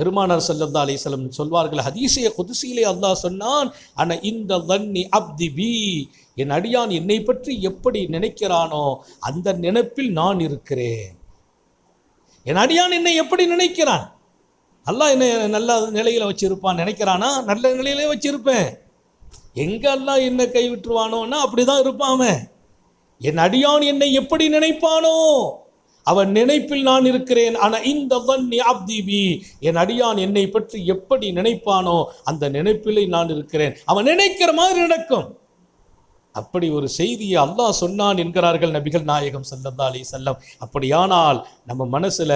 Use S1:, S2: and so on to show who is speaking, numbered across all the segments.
S1: பெருமானார் சல்லல்லா அலிஸ்லம் சொல்வார்கள் ஹதீசிய குதிசியிலே அல்லாஹ் சொன்னான் ஆனா இந்த தன்னி அப்தி பி என் அடியான் என்னை பற்றி எப்படி நினைக்கிறானோ அந்த நினைப்பில் நான் இருக்கிறேன். என் அடியான் என்னை எப்படி நினைக்கிறான்? அல்லாஹ் என்னை நல்ல நிலையில் வச்சிருப்பான் நினைக்கிறானா? நல்ல நிலையிலே வச்சிருப்பேன். எங்க அல்லாஹ் என்ன கைவிட்டுருவானோன்னா அப்படிதான் இருப்பான் அவன். என் அடியான் என்னை எப்படி நினைப்பானோ அவன் நினைப்பில் நான் இருக்கிறேன். ஆனா இந்த வன்னி என் அடியான் என்னை பற்றி எப்படி நினைப்பானோ அந்த நினைப்பிலே நான் இருக்கிறேன். அவன் நினைக்கிற மாதிரி நடக்கும். அப்படி ஒரு செய்தியை அல்லாஹ் சொன்னான் என்கிறார்கள் நபிகள் நாயகம் ஸல்லல்லாஹு அலி செல்லம் அப்படியானால் நம்ம மனசுல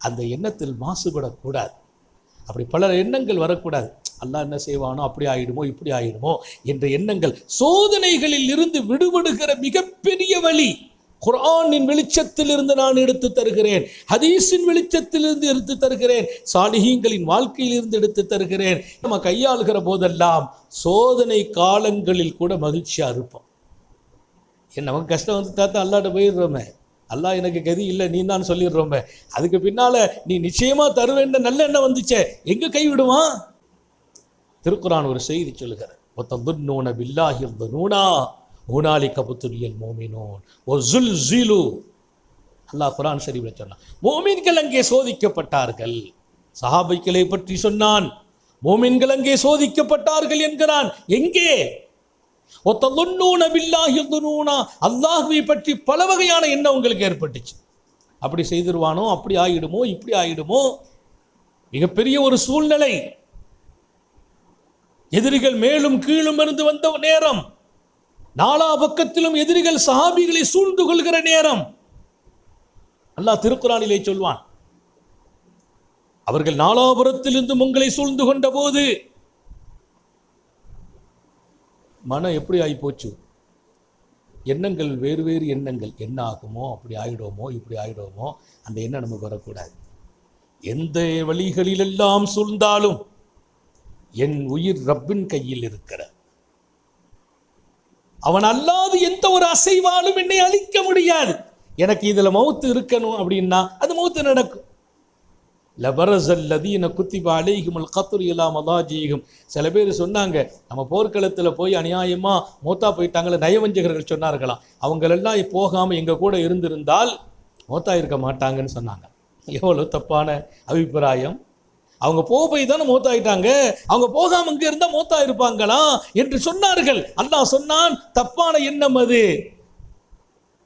S1: அந்த எண்ணத்தில் மாசுபடக்கூடாது. அப்படி பல எண்ணங்கள் வரக்கூடாது. அல்லாஹ் என்ன செய்வானோ அப்படி ஆயிடுமோ இப்படி ஆயிடுமோ என்ற எண்ணங்கள் சோதனைகளில் இருந்து விடுபடுகிற மிகப்பெரிய வழி. குர்ஆனின் வெளிச்சத்திலிருந்து நான் எடுத்து தருகிறேன். ஹதீஸின் வெளிச்சத்திலிருந்து எடுத்து தருகிறேன். சாலிஹீங்களின் வாழ்க்கையிலிருந்து எடுத்து தருகிறேன். நம்ம கையாளுகிற போதெல்லாம் சோதனை காலங்களில் கூட மகிழ்ச்சியாக இருப்போம். ஏன் நமக்கு கஷ்டம் வந்து தாத்தா அல்லாட்ட போயிடுறோமே. அல்லாஹ் எனக்கு கதி இல்லை நீ தான் சொல்லிடுறோமே. அதுக்கு பின்னால நீ நிச்சயமா தருவேன்ற நல்ல எண்ணம் வந்துச்சே. எங்க கைவிடுவான் திருக்குரான் ஒரு செய்தி சொல்லுகிறார். ஒத்ததுன்னூன பில்லாஹி நூனா ஊனாலி கபுத்துரியல் மோமினோன். ஒரு ஜுல். ஜீலு அல்லாஹ் குரான் சரி சொன்னான். மோமின்கள் அங்கே சோதிக்கப்பட்டார்கள். சஹாபைக்களை பற்றி சொன்னான். மோமின்கள் அங்கே சோதிக்கப்பட்டார்கள் என்கிறான். எங்கே? அல்லாஹுவை பற்றி பல வகையான எண்ணம் உங்களுக்கு ஏற்பட்டுச்சு. அப்படி செய்திருவானோ அப்படி ஆயிடுமோ இப்படி ஆயிடுமோ? மிகப்பெரிய ஒரு சூழ்நிலை. எதிரிகள் மேலும் கீழும் இருந்து வந்த நேரம். நாலா பக்கத்திலும் எதிரிகள் சஹாபிகளை சூழ்ந்து கொள்கிற நேரம். அல்லாஹ் திருக்குறானிலே சொல்வான் அவர்கள் நாலாபுரத்திலிருந்து உங்களை சூழ்ந்து கொண்ட போது மனம் எப்படி ஆகி போச்சு? எண்ணங்கள் வேறு வேறு எண்ணங்கள். என்ன ஆகுமோ அப்படி ஆயிடுவோமோ இப்படி ஆயிடுவோமோ அந்த எண்ணம் நமக்கு வரக்கூடாது. எந்த வழிகளிலெல்லாம் சூழ்ந்தாலும் என் உயிர் ரப்பின் கையில் இருக்கிற அவன் அல்லாது எந்த ஒரு அசைவாலும் என்னை அழிக்க முடியாது. எனக்கு இதில் மௌத்து இருக்கணும் அப்படின்னா அது மௌத்து நடக்கும். லபரசல்லதீன குத்திப அலைஹிமுல் கத்துர் இலா மதாஜீகும் சில பேர் சொன்னாங்க நம்ம போர்க்களத்தில் போய் அநியாயமா மூத்தா போயிட்டாங்களே நயவஞ்சகர்கள் சொன்னார்களாம் அவங்களெல்லாம் போகாம எங்க கூட இருந்திருந்தால் மூத்தா இருக்க மாட்டாங்கன்னு சொன்னாங்க. எவ்வளவு தப்பான அபிப்பிராயம். அவங்க போக போய் தானே மூத்தாயிட்டாங்க? அவங்க போகாம இங்கே இருந்தால் மூத்தா இருப்பாங்களா என்று சொன்னார்கள். அல்லாஹ் சொன்னான் தப்பான எண்ணம் அது.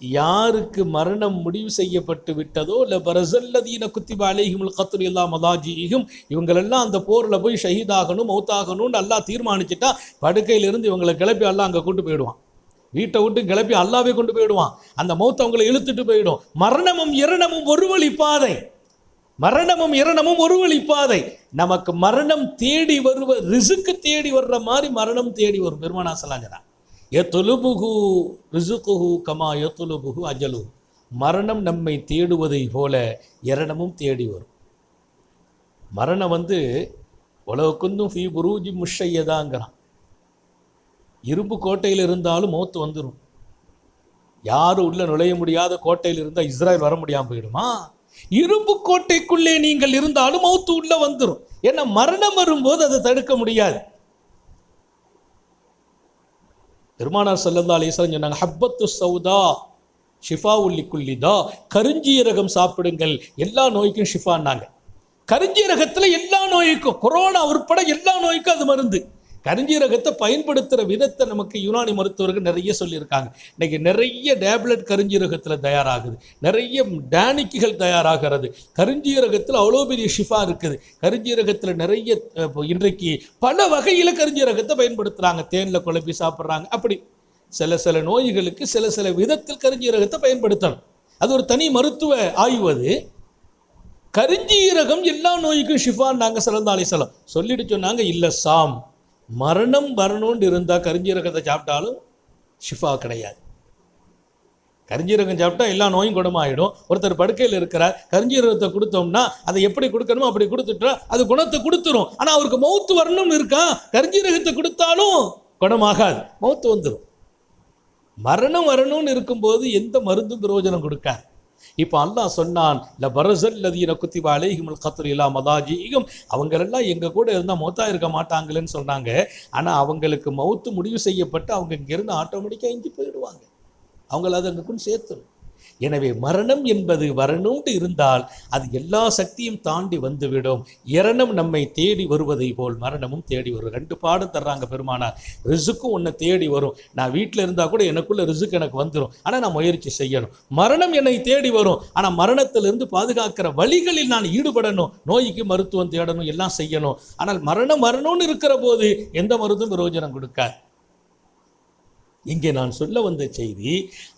S1: யாருக்கு மரணம் முடிவு செய்யப்பட்டு விட்டதோ இல்லை பரசல்லதீன குத்திப அலைஹிமுல் கத்ரு இல்லா மதாஜியும் இவங்களெல்லாம் அந்த போரில் போய் ஷஹீதாகணும் மௌத்தாகணும்னு அல்லாஹ் தீர்மானிச்சுட்டா படுக்கையிலிருந்து இவங்களை கிளப்பி அல்லாஹ் அங்கே கூட்டு போயிடுவான். வீட்டை விட்டு கிளப்பி அல்லாவே கொண்டு போயிடுவான். அந்த மௌத் அவங்களை இழுத்துட்டு போயிடும். மரணமும் இரணமும் ஒரு வழி பாதை. மரணமும் இரணமும் ஒரு வழி பாதை. நமக்கு மரணம் தேடி வருவ ரிசுக்கு தேடி வர்ற மாதிரி மரணம் தேடி வரும். பெருமானா சொல்லாங்கிறான் எத்துலுபுகு ரிசுகுஹு கமா எத்துலுபுகு அஜலு. மரணம் நம்மை தேடுவதை போல இரணமும் தேடி வரும். மரணம் வந்து உலகக்குந்தும் ஃபீ புரூஜி முஷையதாங்கிறான் இரும்பு கோட்டையில் இருந்தாலும் மௌத்து வந்துடும் யாரும் உள்ள நுழைய முடியாத கோட்டையில் இருந்தால் இஸ்ராயல் வர முடியாமல் போயிடுமா? இரும்பு கோட்டைக்குள்ளே நீங்கள் இருந்தாலும் மௌத்து உள்ள வந்துடும் ஏன்னா மரணம் வரும்போது அதை தடுக்க முடியாது. பெருமானார் சல்லல்லா அலிஸ்லாம் சொன்னாங்க ஹப்பத்து சௌதா ஷிஃபா உல்லி குல்லிதா கருஞ்சீரகம் சாப்பிடுங்கள் எல்லா நோய்க்கும் ஷிஃபான்னாங்க. கருஞ்சீரகத்தில் எல்லா நோய்க்கும் கொரோனா உட்பட எல்லா நோய்க்கும் அது மருந்து. கருஞ்சீரகத்தை பயன்படுத்துகிற விதத்தை நமக்கு யுனானி மருத்துவர்கள் நிறைய சொல்லியிருக்காங்க. இன்றைக்கி நிறைய டேப்லெட் கருஞ்சீரகத்தில் தயாராகுது. நிறைய டேனிக்குகள் தயாராகிறது. கருஞ்சீரகத்தில் அவ்வளோ பெரிய ஷிஃபா இருக்குது. கருஞ்சீரகத்தில் நிறைய இன்றைக்கு பல வகையில் கருஞ்சீரகத்தை பயன்படுத்துகிறாங்க தேனில் குழப்பி சாப்பிட்றாங்க. அப்படி சில சில நோய்களுக்கு சில சில விதத்தில் கருஞ்சீரகத்தை பயன்படுத்தணும். அது ஒரு தனி மருத்துவ ஆய்வு அது. கருஞ்சீரகம் எல்லா நோய்க்கும் ஷிஃபான் நாங்கள் சிறந்தாலே அலிசலம் சொல்லிட்டு சொன்னாங்க இல்லை சாம். மரணம் வரணும்னு இருந்தால் கரிஞ்சீரகத்தை சாப்பிட்டாலும் ஷிஃபா கிடையாது. கரிஞ்சீரகம் சாப்பிட்டா எல்லா நோயும் குணமாயிடும். ஒருத்தர் படுக்கையில் இருக்கிறார் கரிஞ்சீரகத்தை கொடுத்தோம்னா அதை எப்படி கொடுக்கணுமோ அப்படி கொடுத்துட்டா அது குணத்தை கொடுத்துரும். ஆனால் அவருக்கு மௌத்து வரணும்னு இருக்கா? கரிஞ்சீரகத்தை கொடுத்தாலும் குணமாகாது. மௌத்து வந்துடும் மரணம் வரணும்னு இருக்கும்போது எந்த மருந்தும் பிரயோஜனம் கொடுக்காது. இப்போ அல்லாஹ் சொன்னான் ல பரசல் லதீன குத்திபா அலைஹிமுல் கத்துர் இலா மதாஜியும் அவங்களெல்லாம் எங்கள் கூட இருந்தால் மௌத்தா இருக்க மாட்டாங்களேன்னு சொன்னாங்க. ஆனால் அவங்களுக்கு மௌத்து முடிவு செய்யப்பட்டு அவங்க இங்கேருந்து ஆட்டோமேட்டிக்காக இங்கே போயிடுவாங்க. அவங்கள அதை அங்கே கொண்டு சேர்த்துரும். எனவே மரணம் என்பது வரணும்னு இருந்தால் அது எல்லா சக்தியும் தாண்டி வந்துவிடும். இரணம் நம்மை தேடி வருவதை போல் மரணமும் தேடி வரும். ரெண்டு பாடம் தர்றாங்க பெருமானார். ரிசுக்கும் உன்னை தேடி வரும். நான் வீட்டில் இருந்தால் கூட எனக்குள்ளே ரிசுக்கு எனக்கு வந்துடும் ஆனால் நான் முயற்சி செய்யணும். மரணம் என்னை தேடி வரும். ஆனால் மரணத்திலிருந்து பாதுகாக்கிற வழிகளில் நான் ஈடுபடணும். நோய்க்கு மருத்துவம் தேடணும் எல்லாம் செய்யணும். ஆனால் மரணம் வரணும்னு இருக்கிற போது எந்த மருந்தும் பிரயோஜனம் கொடுக்காது. இங்கே நான் சொல்ல வந்த செய்தி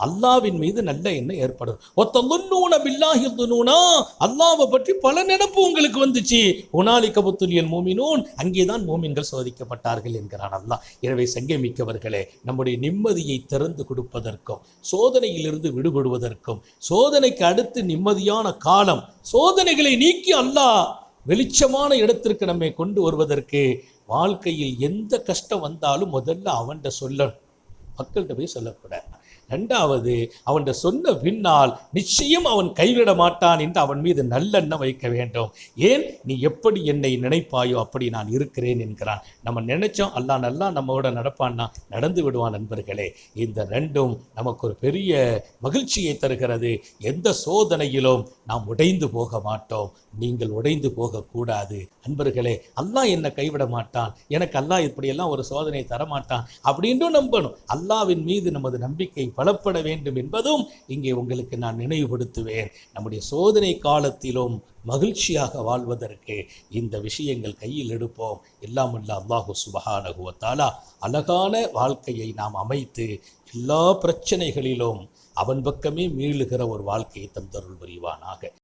S1: அல்லாவின் மீது நல்ல எண்ணம் ஏற்படும். ஒத்தலுன்னூன பில்லாஹி துனூனா அல்லாவை பற்றி பல நினப்பு உங்களுக்கு வந்துச்சு. உனாலி கபுத்துலியல் மூமினூன். அங்கேதான் மூமின்கள் சோதிக்கப்பட்டார்கள் என்கிறான் அல்லாஹ். எனவே சங்கமிக்கவர்களே நம்முடைய நிம்மதியை திறந்து கொடுப்பதற்கும் சோதனையிலிருந்து விடுபடுவதற்கும் சோதனைக்கு அடுத்து நிம்மதியான காலம் சோதனைகளை நீக்கி அல்லாஹ் வெளிச்சமான இடத்திற்கு நம்மை கொண்டு வருவதற்கு வாழ்க்கையில் எந்த கஷ்டம் வந்தாலும் முதல்ல அவன்கிட்ட சொல்லணும். மக்கள்கிட்ட போய் சொல்லக்கூடாது. ரெண்டாவது அவன்கிட்ட சொன்ன பின்னால் நிச்சயம் அவன் கைவிட மாட்டான் என்று அவன் மீது நல்லெண்ணம் வைக்க வேண்டும். ஏன்? நீ எப்படி என்னை நினைப்பாயோ அப்படி நான் இருக்கிறேன் என்கிறான். நம்ம நினைச்சோம் அல்லாஹ் நல்லா நம்மோட நடப்பான்னா நடந்து விடுவான் நண்பர்களே. இந்த ரெண்டும் நமக்கு ஒரு பெரிய மகிழ்ச்சியை தருகிறது. எந்த சோதனையிலும் நாம் உடைந்து போக மாட்டோம். நீங்கள் உடைந்து போகக்கூடாது. அன்பர்களே அல்லாஹ் என்னை கைவிட மாட்டான். எனக்கு அல்லாஹ் இப்படியெல்லாம் ஒரு சோதனை தரமாட்டான் அப்படின்னும் நம்பணும். அல்லாவின் மீது நமது நம்பிக்கை பலப்பட வேண்டும் என்பதும் இங்கே உங்களுக்கு நான் நினைவுபடுத்துவேன். நம்முடைய சோதனை காலத்திலும் மகிழ்ச்சியாக வாழ்வதற்கு இந்த விஷயங்கள் கையில் எடுப்போம். எல்லாம் அல்ல அல்லாஹு சுபஹானகுவத்தாலா அழகான வாழ்க்கையை நாம் அமைத்து எல்லா பிரச்சனைகளிலும் அவன் பக்கமே மீளுகிற ஒரு வாழ்க்கையை தந்தருள் புரிவானாக.